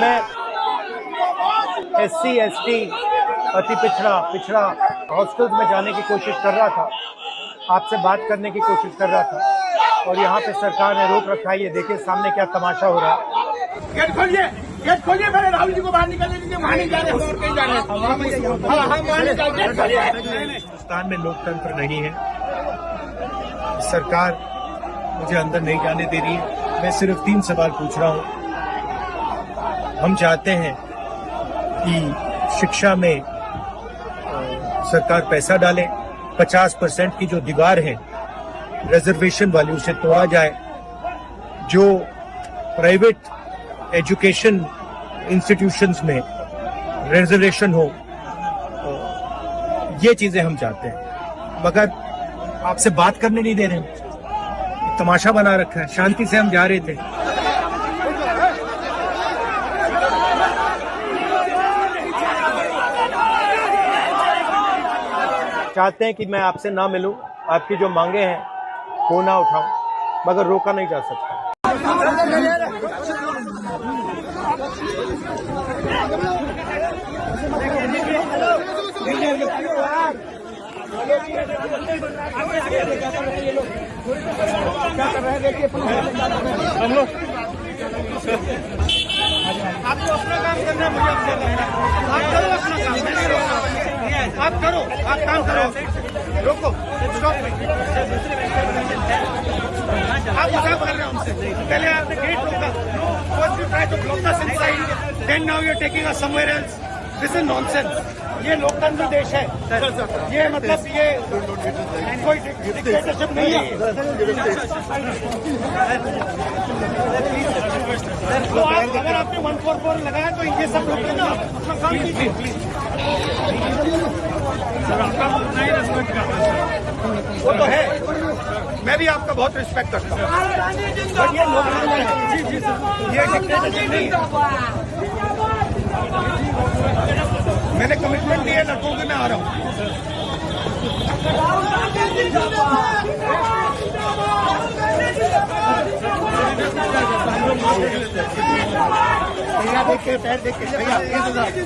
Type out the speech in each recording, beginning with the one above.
मैं S C S T अति पिछड़ा पिछड़ा हॉस्टल्स में जाने की कोशिश कर रहा था। आपसे बात करने की कोशिश कर रहा था। और यहाँ पे सरकार ने रोक रखा है। ये देखिए सामने क्या तमाशा हो रहा है। गेट खोलिए गेट खोलिए पहले राहुल जी को बाहर निकलने दीजिए वहाँ नहीं जा रहे और कहीं जा रहे हैं। हाँ, हाँ, हिंदुस्तान में लोकतंत्र नहीं है। सरकार मुझे अंदर नहीं जाने दे रही है। मैं सिर्फ़ तीन सवाल पूछ रहा हूँ। हम चाहते हैं कि शिक्षा में सरकार पैसा डाले। 50 परसेंट की जो दीवार है रिजर्वेशन वाली, उसे तोड़ा जाए। जो प्राइवेट एजुकेशन इंस्टीट्यूशंस में रिजर्वेशन हो ये चीज़ें हम चाहते हैं। मगर आपसे बात करने नहीं दे रहे हैं। तमाशा बना रखा है। शांति से हम जा रहे थे। चाहते हैं कि मैं आपसे ना मिलूं, आपकी जो मांगे हैं, वो ना उठाऊं, मगर रोका नहीं जा सकता। आपको अपना काम करना है, मुझे अपना करना है। आप करो अपना काम। आप करो, आप काम करो। रोको स्टॉप आप कर रहे हो हमसे। पहले आपने गेट रोका। First you try to block us inside, then now you're taking us somewhere else. This is nonsense. ये लोकतंत्र देश है। ये मतलब ये कोई डिक्टेटरशिप नहीं है। तो आप अगर आपने वन फोर फोर लगाया तो ये सब रोके ना अपना काम कीजिए। वो तो है। मैं भी आपका बहुत रिस्पेक्ट करता हूँ। ये जी जी ये नहीं। मैंने कमिटमेंट दिया लड़कों की मैं आ रहा हूँ। भैया देख के पैर देख के भैया ये सुधा ये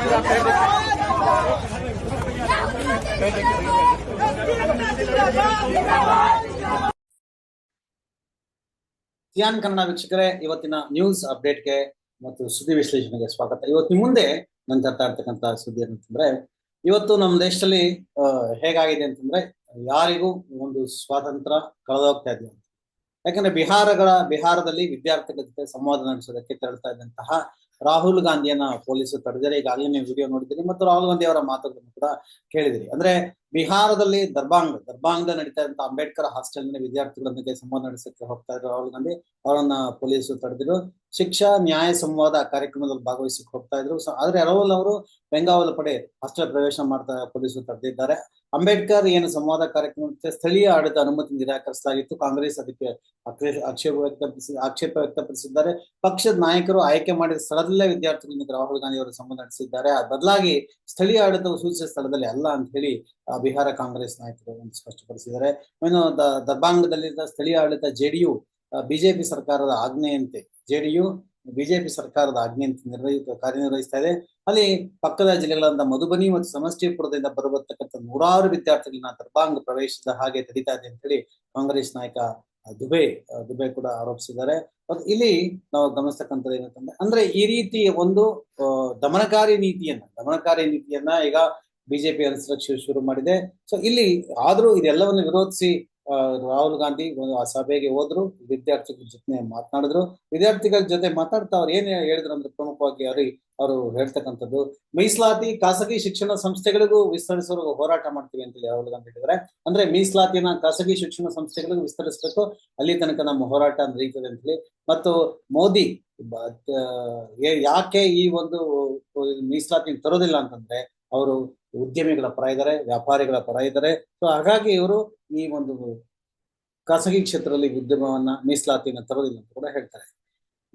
सुधा पैर देख के ಸಿಯಾನ್ ಕನ್ನಡ ವೀಕ್ಷಕರೇ ಇವತ್ತಿನ ನ್ಯೂಸ್ ಅಪ್ಡೇಟ್ಗೆ ಮತ್ತು ಸುದ್ದಿ ವಿಶ್ಲೇಷಣೆಗೆ ಸ್ವಾಗತ ಇವತ್ತು ನಿಮ್ಮ ಮುಂದೆ ನಾನು ತರ್ತಾ ಇರ್ತಕ್ಕಂಥ ಸುದ್ದಿ ಏನಂತಂದ್ರೆ ಇವತ್ತು ನಮ್ಮ ದೇಶದಲ್ಲಿ ಆ, ಹೇಗಾಗಿದೆ ಅಂತಂದ್ರೆ ಯಾರಿಗೂ ಒಂದು ಸ್ವಾತಂತ್ರ್ಯ ಕಳೆದೋಗ್ತಾ ಇದೆ ಅಂತ ಯಾಕಂದ್ರೆ ಬಿಹಾರಗಳ, ಬಿಹಾರದಲ್ಲಿ ವಿದ್ಯಾರ್ಥಿಗಳ ಜೊತೆ ಸಂವಾದ ನಡೆಸೋದಕ್ಕೆ ತೆರಳ್ತಾ ಇದ್ದಂತಹ ರಾಹುಲ್ ಗಾಂಧಿಯನ್ನ ಪೊಲೀಸರು ತಡೆದರೆ ಈಗಾಗಲೇ ನೀವು ವಿಡಿಯೋ ನೋಡಿದ್ದೀರಿ ಮತ್ತು ರಾಹುಲ್ ಗಾಂಧಿ ಅವರ ಮಾತುಗಳನ್ನು ಕೂಡ ಕೇಳಿದಿರಿ. ಅಂದ್ರೆ ಬಿಹಾರದಲ್ಲಿ ದರ್ಬಾಂಗ್ ದರ್ಬಾಂಗ್ದ ನಡೀತಾ ಇದ್ದಂತ ಅಂಬೇಡ್ಕರ್ ಹಾಸ್ಟೆಲ್ನ ವಿದ್ಯಾರ್ಥಿಗಳೊಂದಿಗೆ ಸಂವಾದ ನಡೆಸಕ್ಕೆ ಹೋಗ್ತಾ ಇದ್ರು. ರಾಹುಲ್ ಗಾಂಧಿ ಅವರನ್ನ ಪೊಲೀಸರು ತಡೆದಿದ್ರು ಶಿಕ್ಷಾ, ನ್ಯಾಯ ಸಂವಾದ ಕಾರ್ಯಕ್ರಮದಲ್ಲಿ ಭಾಗವಹಿಸಕ್ಕೆ ಹೋಗ್ತಾ ಇದ್ರು. ಆದ್ರೆ ರಾಹುಲ್ ಅವರು ಬೆಂಗಾವಲ್ ಪಡೆ ಹಾಸ್ಟೆಲ್ ಪ್ರವೇಶ ಮಾಡ್ತಾ ಪೊಲೀಸರು ತಡೆದಿದ್ದಾರೆ. ಅಂಬೇಡ್ಕರ್ ಏನು ಸಂವಾದ ಕಾರ್ಯಕ್ರಮಕ್ಕೆ ಸ್ಥಳೀಯ ಆಡಳಿತ ಅನುಮತಿ ನಿರಾಕರಿಸಲಾಗಿತ್ತು. ಕಾಂಗ್ರೆಸ್ ಅದಕ್ಕೆ ಆಕ್ಷೇಪ ವ್ಯಕ್ತಪಡಿಸಿ, ಆಕ್ಷೇಪ ವ್ಯಕ್ತಪಡಿಸಿದ್ದಾರೆ. ಪಕ್ಷದ ನಾಯಕರು ಆಯ್ಕೆ ಮಾಡಿದ ಸ್ಥಳದಲ್ಲೇ ವಿದ್ಯಾರ್ಥಿಗಳೊಂದಿಗೆ ರಾಹುಲ್ ಗಾಂಧಿ ಅವರು ಸಂವಾದ ನಡೆಸಿದ್ದಾರೆ. ಬದಲಾಗಿ ಸ್ಥಳೀಯ ಆಡಳಿತವು ಸೂಚಿಸಿದ ಸ್ಥಳದಲ್ಲಿ ಅಲ್ಲ ಅಂತ ಹೇಳಿ ಬಿಹಾರ ಕಾಂಗ್ರೆಸ್ ನಾಯಕರು ಒಂದು ಸ್ಪಷ್ಟಪಡಿಸಿದ್ದಾರೆ. ಇನ್ನು ದರ್ಭಾಂಗದಲ್ಲಿದ್ದ ಸ್ಥಳೀಯ ಆಡಳಿತ ಜೆಡಿಯು ಬಿಜೆಪಿ ಸರ್ಕಾರದ ಆಜ್ಞೆಯಂತೆ ಜೆಡಿಯು ಬಿಜೆಪಿ ಸರ್ಕಾರದ ಆಜ್ಞೆಯಂತೆ ನಿರ್ವಹಿತ, ಕಾರ್ಯನಿರ್ವಹಿಸ್ತಾ ಇದೆ. ಅಲ್ಲಿ ಪಕ್ಕದ ಜಿಲ್ಲೆಗಳಾದ ಮಧುಬನಿ ಮತ್ತು ಸಮಷ್ಟಿಪುರದಿಂದ ಬರಬರ್ತಕ್ಕಂಥ ನೂರಾರು ವಿದ್ಯಾರ್ಥಿಗಳನ್ನ ದರ್ಬಾಂಗ್ ಪ್ರವೇಶದ ಹಾಗೆ ತಡೀತಾ ಇದೆ ಅಂತ ಹೇಳಿ ಕಾಂಗ್ರೆಸ್ ನಾಯಕ ದುಬೆ ದುಬೆ ಕೂಡ ಆರೋಪಿಸಿದ್ದಾರೆ. ಮತ್ತು ಇಲ್ಲಿ ನಾವು ಗಮನಿಸ್ತಕ್ಕಂಥದ್ದು ಏನಂತಂದ್ರೆ, ಅಂದ್ರೆ ಈ ರೀತಿ ಒಂದು ದಮನಕಾರಿ ನೀತಿಯನ್ನ ದಮನಕಾರಿ ನೀತಿಯನ್ನ ಈಗ ಬಿಜೆಪಿ ಅನುಸರಿಸಿ ಶುರು ಮಾಡಿದೆ. ಸೊ ಇಲ್ಲಿ ಆದ್ರೂ ಇದೆಲ್ಲವನ್ನು ವಿರೋಧಿಸಿ ರಾಹುಲ್ ಗಾಂಧಿ ಒಂದು ಆ ಸಭೆಗೆ ಹೋದ್ರು, ವಿದ್ಯಾರ್ಥಿಗಳ ಜೊತೆ ಮಾತನಾಡಿದ್ರು. ವಿದ್ಯಾರ್ಥಿಗಳ ಜೊತೆ ಮಾತಾಡ್ತಾ ಅವ್ರು ಏನ್ ಹೇಳಿದ್ರು ಅಂದ್ರೆ ಪ್ರಮುಖವಾಗಿ ಅವ್ರಿ ಅವರು ಹೇಳ್ತಕ್ಕಂಥದ್ದು, ಮೀಸಲಾತಿ ಖಾಸಗಿ ಶಿಕ್ಷಣ ಸಂಸ್ಥೆಗಳಿಗೂ ವಿಸ್ತರಿಸಲು ಹೋರಾಟ ಮಾಡ್ತೀವಿ ಅಂತ ರಾಹುಲ್ ಗಾಂಧಿ ಹೇಳಿದ್ರೆ ಅಂದ್ರೆ ಮೀಸಲಾತಿನ ಖಾಸಗಿ ಶಿಕ್ಷಣ ಸಂಸ್ಥೆಗಳಿಗೂ ವಿಸ್ತರಿಸಬೇಕು, ಅಲ್ಲಿ ತನಕ ನಮ್ಮ ಹೋರಾಟ ನಡೀತದೆ ಅಂತ ಹೇಳಿ ಮತ್ತು ಮೋದಿ ಯಾಕೆ ಈ ಒಂದು ಮೀಸಲಾತಿ ತರೋದಿಲ್ಲ ಅಂತಂದ್ರೆ, ಅವರು ಉದ್ಯಮಿಗಳ ಪರ ಇದ್ದಾರೆ ವ್ಯಾಪಾರಿಗಳ ಪರ ಇದ್ದಾರೆ ಸೊ ಹಾಗಾಗಿ ಇವರು ಈ ಒಂದು ಖಾಸಗಿ ಕ್ಷೇತ್ರದಲ್ಲಿ ಉದ್ಯಮವನ್ನ ಮೀಸಲಾತಿಯನ್ನು ತರೋದಿಲ್ಲ ಅಂತ ಕೂಡ ಹೇಳ್ತಾರೆ.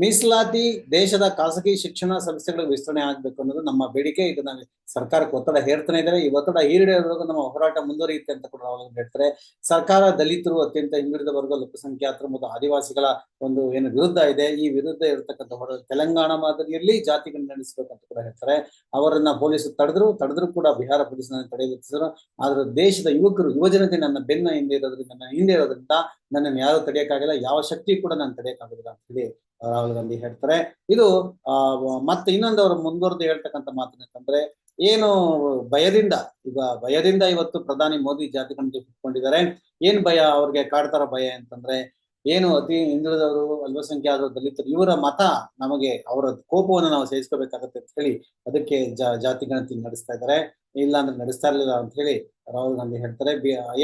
ಮೀಸಲಾತಿ ದೇಶದ ಖಾಸಗಿ ಶಿಕ್ಷಣ ಸಂಸ್ಥೆಗಳಿಗೆ ವಿಸ್ತರಣೆ ಆಗ್ಬೇಕು ಅನ್ನೋದು ನಮ್ಮ ಬೇಡಿಕೆ. ಇದನ್ನ ಸರ್ಕಾರಕ್ಕೆ ಒತ್ತಡ ಹೇರ್ತಾನೆ ಇದ್ದಾರೆ ಈ ಒತ್ತಡ ಹೀರಿಡೋದ್ರೊಳಗೆ ನಮ್ಮ ಹೋರಾಟ ಮುಂದುವರಿಯುತ್ತೆ ಅಂತ ಕೂಡ ಅವರು ಹೇಳ್ತಾರೆ. ಸರ್ಕಾರ ದಲಿತರು ಅತ್ಯಂತ ಹಿಂದುಳಿದ ವರ್ಗ ಅಲ್ಪಸಂಖ್ಯಾತರು ಮತ್ತು ಆದಿವಾಸಿಗಳ ಒಂದು ಏನು ವಿರುದ್ಧ ಇದೆ. ಈ ವಿರುದ್ಧ ಇರತಕ್ಕಂಥ ಹೊರ ತೆಲಂಗಾಣ ಮಾದರಿಯಲ್ಲಿ ಜಾತಿಗಳನ್ನ ನಡೆಸಬೇಕಂತ ಕೂಡ ಹೇಳ್ತಾರೆ. ಅವರನ್ನ ಪೊಲೀಸರು ತಡೆದ್ರು ತಡೆದ್ರು ಕೂಡ ಬಿಹಾರ ಪೊಲೀಸರನ್ನ ತಡೆಯುತ್ತಿದ್ದರು ಆದ್ರೆ ದೇಶದ ಯುವಕರು, ಯುವಜನತೆ ನನ್ನ ಬೆನ್ನ ಹಿಂದೆ ಇರೋದ್ರಿಂದ, ನನ್ನ ಹಿಂದೆ ಇರೋದ್ರಿಂದ ನನ್ನನ್ನು ಯಾರು ತಡೆಯಕ್ಕಾಗಿಲ್ಲ. ಯಾವ ಶಕ್ತಿ ಕೂಡ ನಾನು ತಡೆಯಕ್ಕಾಗೋದಿಲ್ಲ ಅಂತ ಹೇಳಿ ರಾಹುಲ್ ಗಾಂಧಿ ಹೇಳ್ತಾರೆ. ಇದು ಮತ್ತೆ ಇನ್ನೊಂದು ಅವರು ಮುಂದುವರೆದು ಹೇಳ್ತಕ್ಕಂಥ ಮಾತೇನಂತಂದ್ರೆ ಏನು ಭಯದಿಂದ, ಈಗ ಭಯದಿಂದ ಇವತ್ತು ಪ್ರಧಾನಿ ಮೋದಿ ಜಾತಿ ಬಿಟ್ಟುಕೊಂಡಿದ್ದಾರೆ ಕುತ್ಕೊಂಡಿದ್ದಾರೆ. ಏನ್ ಭಯ ಅವ್ರಿಗೆ, ಕಾಡ್ತಾರ ಭಯ ಅಂತಂದ್ರೆ ಏನು ಅತಿ ಹಿಂದುಳಿದವರು ಅಲ್ಪಸಂಖ್ಯಾತರು, ದಲಿತರು, ಇವರ ಮತ ನಮಗೆ ಅವರ ಕೋಪವನ್ನು ನಾವು ಸಹಿಸ್ಕೋಬೇಕಾಗತ್ತೆ ಅಂತ ಹೇಳಿ ಅದಕ್ಕೆ ಜಾತಿ ಗಣತಿ ನಡೆಸ್ತಾ ಇದ್ದಾರೆ. ಇಲ್ಲ ಅಂದ್ರೆ ನಡೆಸ್ತಾ ಇರಲಿಲ್ಲ ಅಂತ ಹೇಳಿ ರಾಹುಲ್ ಗಾಂಧಿ ಹೇಳ್ತಾರೆ.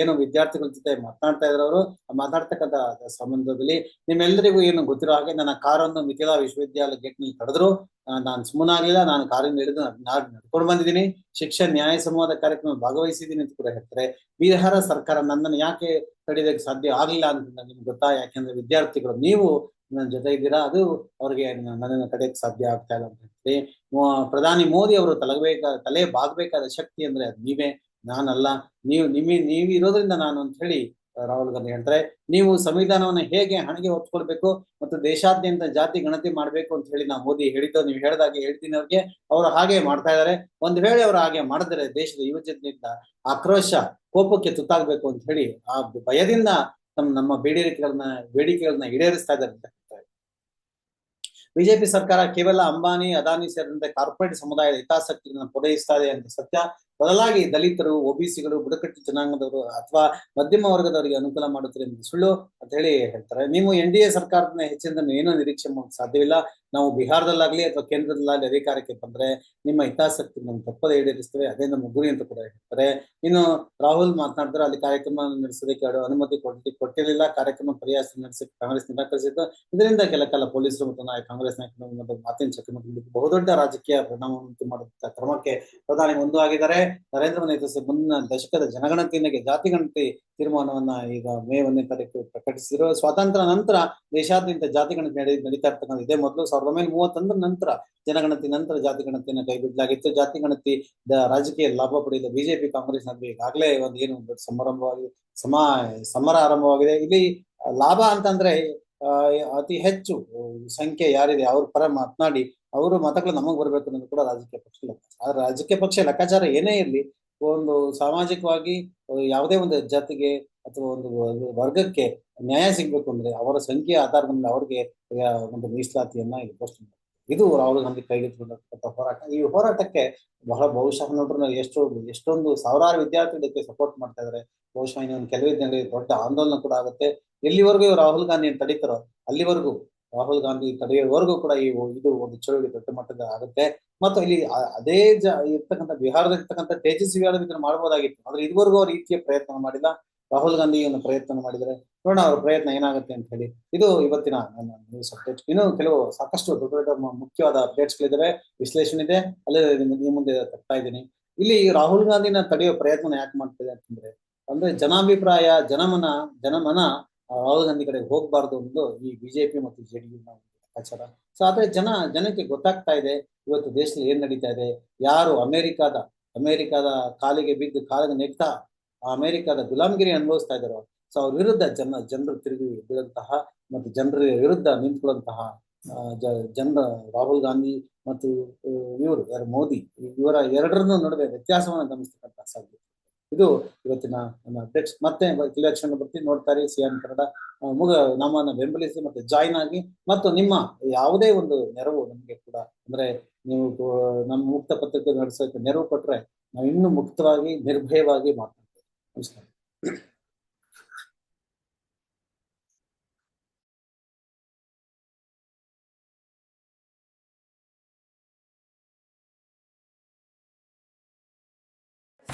ಏನು ವಿದ್ಯಾರ್ಥಿಗಳ ಜೊತೆ ಮಾತನಾಡ್ತಾ ಇದ್ರು ಅವರು ಮಾತಾಡ್ತಕ್ಕಂಥ ಸಂಬಂಧದಲ್ಲಿ ನಿಮ್ಮೆಲ್ಲರಿಗೂ ಏನು ಗೊತ್ತಿರೋ ಹಾಗೆ ನನ್ನ ಕಾರನ್ನು ಮಿಥಿಲಾ ವಿಶ್ವವಿದ್ಯಾಲಯ ಗೇಟ್ನಲ್ಲಿ ತಡೆದ್ರು ನಾನು ಸುಮ್ಮನಾಗ್ಲಿಲ್ಲ ನಾನು ಕಾರಿನ ಹಿಡಿದು ನಾನು ನಡ್ಕೊಂಡು ಬಂದಿದ್ದೀನಿ. ಶಿಕ್ಷಣ, ನ್ಯಾಯ, ಸಂವಾದ ಕಾರ್ಯಕ್ರಮ ಭಾಗವಹಿಸಿದ್ದೀನಿ ಅಂತ ಕೂಡ ಹೇಳ್ತಾರೆ. ಬಿಹಾರ ಸರ್ಕಾರ ನನ್ನನ್ನು ಯಾಕೆ ತಡೆಯೋದಕ್ಕೆ ಸಾಧ್ಯ ಆಗಲಿಲ್ಲ ಅಂತ ನಿಮ್ಗೆ ಗೊತ್ತಾ? ಯಾಕೆಂದ್ರೆ ವಿದ್ಯಾರ್ಥಿಗಳು, ನೀವು ನನ್ನ ಜೊತೆ ಇದ್ದೀರಾ? ಅದು ಅವ್ರಿಗೆ ನನ್ನ ತಡೆಯಕ್ಕೆ ಸಾಧ್ಯ ಆಗ್ತಾ ಇಲ್ಲ ಅಂತ ಹೇಳ್ತೀವಿ ಪ್ರಧಾನಿ ಮೋದಿ ಅವರು ತಲಗಬೇಕ ತಲೆ ಬಾಗ್ಬೇಕಾದ ಶಕ್ತಿ ಅಂದ್ರೆ ಅದು ನೀವೇ. ನಾನಲ್ಲ. ನೀವು ನಿಮ್ಮ ನೀವು ಇರೋದ್ರಿಂದ ನಾನು ಅಂತ ಹೇಳಿ ರಾಹುಲ್ ಗಾಂಧಿ ಹೇಳ್ತಾರೆ, ನೀವು ಸಂವಿಧಾನವನ್ನ ಹೇಗೆ ಹಣಗೆ ಹೊತ್ಕೊಳ್ಬೇಕು ಮತ್ತು ದೇಶಾದ್ಯಂತ ಜಾತಿ ಗಣತಿ ಮಾಡ್ಬೇಕು ಅಂತ ಹೇಳಿ ನಾವು ಮೋದಿ ಹೇಳಿದ್ದು, ನೀವು ಹೇಳ್ದಾಗೆ ಹೇಳ್ತೀನಿ ಅವ್ರಿಗೆ. ಅವರು ಹಾಗೆ ಮಾಡ್ತಾ ಇದ್ದಾರೆ ಒಂದ್ ವೇಳೆ ಅವರು ಹಾಗೆ ಮಾಡಿದ್ರೆ ದೇಶದ ಯುವಜನದಿಂದ ಆಕ್ರೋಶ, ಕೋಪಕ್ಕೆ ತುತ್ತಾಗಬೇಕು ಅಂತ ಹೇಳಿ ಆ ಭಯದಿಂದ ನಮ್ಮ ನಮ್ಮ ಬೇಡಿಕೆಗಳನ್ನ ಬೇಡಿಕೆಗಳನ್ನ ಈಡೇರಿಸ್ತಾ ಇದ್ದಾರೆ ಅಂತ ಬಿಜೆಪಿ ಸರ್ಕಾರ ಕೇವಲ ಅಂಬಾನಿ, ಅದಾನಿ ಸೇರಿದಂತೆ ಕಾರ್ಪೊರೇಟ್ ಸಮುದಾಯದ ಹಿತಾಸಕ್ತಿಗಳನ್ನ ಪೂರೈಸ್ತಾ ಇದೆ ಅಂತ ಸತ್ಯ. ಬದಲಾಗಿ ದಲಿತರು ಒಬಿಸಿಗಳು ಬುಡಕಟ್ಟು ಜನಾಂಗದವರು ಅಥವಾ ಮಧ್ಯಮ ವರ್ಗದವರಿಗೆ ಅನುಕೂಲ ಮಾಡುತ್ತಾರೆ ಸುಳ್ಳು ಅಂತ ಹೇಳಿ ಹೇಳ್ತಾರೆ. ನೀವು ಎನ್ ಡಿ ಎ ಸರ್ಕಾರದ ಹೆಚ್ಚಿನ ಏನು ನಿರೀಕ್ಷೆ ಮಾಡೋಕೆ ಸಾಧ್ಯವಿಲ್ಲ. ನಾವು ಬಿಹಾರದಲ್ಲಾಗ್ಲಿ ಅಥವಾ ಕೇಂದ್ರದಲ್ಲಾಗ್ಲಿ ಅಧಿಕಾರಕ್ಕೆ ಬಂದ್ರೆ ನಿಮ್ಮ ಹಿತಾಸಕ್ತಿ ನಮ್ಮ ತಪ್ಪದೇ ಈಡೇರಿಸ್ತೇವೆ. ಅದೇ ನಮ್ಮ ಗುರಿ ಅಂತ ಕೂಡ ಹೇಳ್ತಾರೆ. ಇನ್ನು ರಾಹುಲ್ ಮಾತನಾಡಿದ್ರೆ ಅಲ್ಲಿ ಕಾರ್ಯಕ್ರಮ ನಡೆಸೋದಕ್ಕೆ ಅನುಮತಿ ಕೊಟ್ಟಿ, ಕೊಟ್ಟಿರಲಿಲ್ಲ. ಕಾರ್ಯಕ್ರಮ ಪ್ರಯಾಸ ನಡೆಸಿ ಕಾಂಗ್ರೆಸ್ ನಿರಾಕರಿಸಿತ್ತು. ಇದರಿಂದ ಕೆಲ ಕಾಲ ಪೊಲೀಸರು ಮತ್ತು ನಾಯಕ, ಕಾಂಗ್ರೆಸ್ ನಾಯಕರು ಮಾತಿನ ಚಕಮಕಿ ಬಹುದೊಡ್ಡ ರಾಜಕೀಯ ಪರಿಣಾಮ ಉಂಟು ಮಾಡುವಂತಹ ಕ್ರಮಕ್ಕೆ ಪ್ರಧಾನಿ ಮುಂದು ಆಗಿದ್ದಾರೆ. ನರೇಂದ್ರ ಮೋದಿ ನೇತೃತ್ವದ ಮುಂದಿನ ದಶಕದ ಜನಗಣತಿಯೊಂದಿಗೆ ಜಾತಿ ಗಣತಿ ತೀರ್ಮಾನವನ್ನ ಈಗ ಮೇ ಒಂದನೇ ತಾರೀಕು ಪ್ರಕಟಿಸಿದ್ರು. ಸ್ವಾತಂತ್ರ್ಯ ನಂತರ ದೇಶಾದ್ಯಂತ ಜಾತಿ ಗಣತಿ ನಡೆ, ನಡೀತಾ ಇರ್ತಕ್ಕಂಥ ಇದೇ ಮೊದಲು. ಸಾವಿರದ ಒಂಬೈನೂರ ಮೂವತ್ತೊಂದರ ನಂತರ ಜನಗಣತಿ ನಂತರ ಜಾತಿ ಗಣತಿಯನ್ನು ಕೈಬಿಡಲಾಗಿತ್ತು. ಜಾತಿ ಗಣತಿ ರಾಜಕೀಯ ಲಾಭ ಪಡೆಯಲು ಬಿಜೆಪಿ ಕಾಂಗ್ರೆಸ್ನಲ್ಲಿ ಈಗಾಗಲೇ ಒಂದು ಏನು ದೊಡ್ಡ ಸಮಾರಂಭವಾಗಿ, ಸಮ, ಸಮರ ಆರಂಭವಾಗಿದೆ. ಇಲ್ಲಿ ಲಾಭ ಅಂತಂದ್ರೆ ಅತಿ ಹೆಚ್ಚು ಸಂಖ್ಯೆ ಯಾರಿದೆ, ಅವ್ರ ಪರ ಮಾತನಾಡಿ ಅವರು ಮತಗಳು ನಮಗೆ ಬರ್ಬೇಕು ಅನ್ನೋದು ಕೂಡ ರಾಜಕೀಯ ಪಕ್ಷ ಲೆಕ್ಕಾಚಾರ ಆದ್ರೆ ರಾಜಕೀಯ ಪಕ್ಷ ಲೆಕ್ಕಾಚಾರ ಏನೇ ಇರಲಿ, ಒಂದು ಸಾಮಾಜಿಕವಾಗಿ ಯಾವುದೇ ಒಂದು ಜಾತಿಗೆ ಅಥವಾ ಒಂದು ವರ್ಗಕ್ಕೆ ನ್ಯಾಯ ಸಿಗ್ಬೇಕು ಅಂದ್ರೆ ಅವರ ಸಂಖ್ಯೆಯ ಆಧಾರದ ಮೇಲೆ ಅವ್ರಿಗೆ ಒಂದು ಮೀಸಲಾತಿಯನ್ನ ಇದು ಘೋಷಣೆ. ಇದು ರಾಹುಲ್ ಗಾಂಧಿ ಕೈಗೆತ್ತಿಕೊಂಡಂತ ಹೋರಾಟ. ಈ ಹೋರಾಟಕ್ಕೆ ಬಹಳ ಬಹುಶಃ ನೋಡ್ರೆ ಎಷ್ಟು, ಎಷ್ಟೊಂದು ಸಾವಿರಾರು ವಿದ್ಯಾರ್ಥಿಗಳಿಗೆ ಸಪೋರ್ಟ್ ಮಾಡ್ತಾ ಇದಾರೆ. ಬಹುಶಃ ಇನ್ನೊಂದು ಕೆಲವೇ ದಿನಗಳಲ್ಲಿ ದೊಡ್ಡ ಆಂದೋಲನ ಕೂಡ ಆಗುತ್ತೆ. ಎಲ್ಲಿವರೆಗೂ ರಾಹುಲ್ ಗಾಂಧಿ ತಡೀತಾರೋ, ಅಲ್ಲಿವರೆಗೂ ರಾಹುಲ್ ಗಾಂಧಿ ತಡೆಯುವವರೆಗೂ ಕೂಡ ಈ ಇದು ಒಂದು ಚಳುವಳಿ ದೊಡ್ಡ ಮಟ್ಟದ ಆಗುತ್ತೆ. ಮತ್ತು ಇಲ್ಲಿ ಅದೇ ಜ ಇರ್ತಕ್ಕಂಥ ಬಿಹಾರದಲ್ಲಿ ಇರ್ತಕ್ಕಂಥ ತೇಜಸ್ವಿ ಯಾದವ್ ಇದನ್ನು ಮಾಡ್ಬೋದಾಗಿತ್ತು. ಆದ್ರೆ ಇದುವರೆಗೂ ಅವ್ರ ರೀತಿಯ ಪ್ರಯತ್ನ ಮಾಡಿಲ್ಲ. ರಾಹುಲ್ ಗಾಂಧಿ ಒಂದು ಪ್ರಯತ್ನ ಮಾಡಿದರೆ ನೋಡೋಣ ಅವ್ರ ಪ್ರಯತ್ನ ಏನಾಗುತ್ತೆ ಅಂತ ಹೇಳಿ. ಇದು ಇವತ್ತಿನ ನನ್ನ ನ್ಯೂಸ್ ಅಪ್ಡೇಟ್ ಇನ್ನು ಕೆಲವು ಸಾಕಷ್ಟು ದೊಡ್ಡ ದೊಡ್ಡ ಮುಖ್ಯವಾದ ಅಪ್ಡೇಟ್ಸ್ ಗಳಿದಾವೆ. ವಿಶ್ಲೇಷಣೆ ಇದೆ. ಅಲ್ಲೇ ನಿಮ್ಮ ಮುಂದೆ ತರ್ತಾ ಇದ್ದೀನಿ. ಇಲ್ಲಿ ರಾಹುಲ್ ಗಾಂಧಿನ ತಡೆಯೋ ಪ್ರಯತ್ನ ಯಾಕೆ ಮಾಡ್ತಿದೆ ಅಂತಂದ್ರೆ, ಅಂದ್ರೆ ಜನಾಭಿಪ್ರಾಯ, ಜನಮನ ಜನಮನ ರಾಹುಲ್ ಗಾಂಧಿ ಕಡೆ ಹೋಗ್ಬಾರ್ದು ಒಂದು ಈ ಬಿಜೆಪಿ ಮತ್ತು ಜೆಡಿಯು ಆಚಾರ ಸೊ ಆದ್ರೆ ಜನ, ಜನಕ್ಕೆ ಗೊತ್ತಾಗ್ತಾ ಇದೆ, ಇವತ್ತು ದೇಶದಲ್ಲಿ ಏನ್ ನಡೀತಾ ಇದೆ. ಯಾರು ಅಮೆರಿಕಾದ ಅಮೆರಿಕಾದ ಕಾಲಿಗೆ ಬಿದ್ದು ಕಾಲಿಗೆ ನೆಗ್ತಾ ಆ ಅಮೆರಿಕಾದ ಗುಲಾಮಗಿರಿ ಅನುಭವಿಸ್ತಾ ಇದ್ದಾರೋ ಸೊ ಅವ್ರ ವಿರುದ್ಧ ಜನ, ಜನರು ತಿರುಗಿ ಬೀಳಂತಹ ಮತ್ತು ಜನರ ವಿರುದ್ಧ ನಿಂತ್ಕೊಳ್ಳುವಂತಹ ಜ- ಜನರ ರಾಹುಲ್ ಗಾಂಧಿ ಮತ್ತು ಇವರು ಯಾರು ಮೋದಿ, ಇವರ ಎರಡರನ್ನೂ ನಡುವೆ ವ್ಯತ್ಯಾಸವನ್ನು ಗಮನಿಸ್ತಕ್ಕಂಥ ಇದು ಇವತ್ತಿನ ನನ್ನ ಅಧ್ಯಕ್ಷ ಮತ್ತೆ ಕೆಲವು ಬರ್ತಿ ನೋಡ್ತಾರೆ ಸಿಎನ್ ಕನ್ನಡ. ಮುಗ ನಮ್ಮನ್ನ ಬೆಂಬಲಿಸಿ ಮತ್ತೆ ಜಾಯಿನ್ ಆಗಿ ಮತ್ತು ನಿಮ್ಮ ಯಾವುದೇ ಒಂದು ನೆರವು ನಮಗೆ ಕೂಡ, ಅಂದ್ರೆ ನೀವು ನಮ್ಮ ಮುಕ್ತ ಪತ್ರಿಕೆ ನಡೆಸೋಕೆ ನೆರವು ಕೊಟ್ರೆ ನಾವು ಇನ್ನೂ ಮುಕ್ತವಾಗಿ, ನಿರ್ಭಯವಾಗಿ ಮಾತನಾಡ್ತೇವೆ ನಮಸ್ಕಾರ.